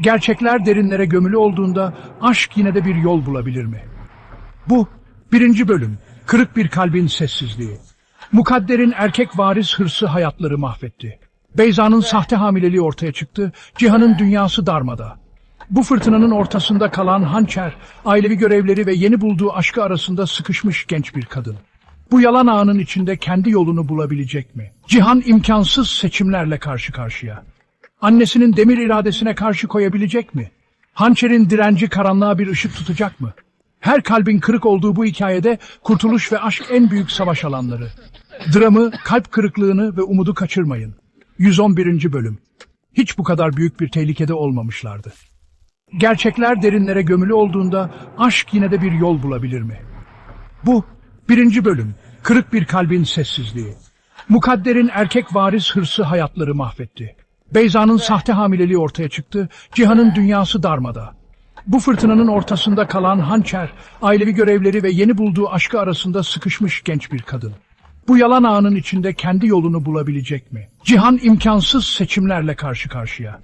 Gerçekler derinlere gömülü olduğunda aşk yine de bir yol bulabilir mi? Bu birinci bölüm. Kırık bir kalbin sessizliği. Mukadder'in erkek varis hırsı hayatları mahvetti. Beyza'nın sahte hamileliği ortaya çıktı. Cihan'ın dünyası darmada. Bu fırtınanın ortasında kalan hançer, ailevi görevleri ve yeni bulduğu aşkı arasında sıkışmış genç bir kadın. Bu yalan ağının içinde kendi yolunu bulabilecek mi? Cihan imkansız seçimlerle karşı karşıya. Annesinin demir iradesine karşı koyabilecek mi? Hançerin direnci karanlığa bir ışık tutacak mı? Her kalbin kırık olduğu bu hikayede kurtuluş ve aşk en büyük savaş alanları. Dramı, kalp kırıklığını ve umudu kaçırmayın. 111. Bölüm Hiç bu kadar büyük bir tehlikede olmamışlardı. Gerçekler derinlere gömülü olduğunda aşk yine de bir yol bulabilir mi? Bu birinci bölüm. Kırık bir kalbin sessizliği. Mukadder'in erkek varis hırsı hayatları mahvetti. Beyza'nın sahte hamileliği ortaya çıktı. Cihan'ın dünyası darmada. Bu fırtınanın ortasında kalan hançer, ailevi görevleri ve yeni bulduğu aşkı arasında sıkışmış genç bir kadın. Bu yalan ağının içinde kendi yolunu bulabilecek mi? Cihan imkansız seçimlerle karşı karşıya.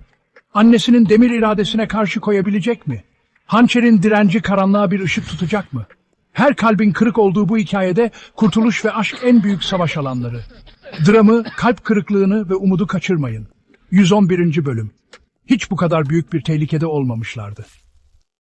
Annesinin demir iradesine karşı koyabilecek mi? Hançerin direnci karanlığa bir ışık tutacak mı? Her kalbin kırık olduğu bu hikayede kurtuluş ve aşk en büyük savaş alanları. Dramı, kalp kırıklığını ve umudu kaçırmayın. 111. Bölüm Hiç bu kadar büyük bir tehlikede olmamışlardı.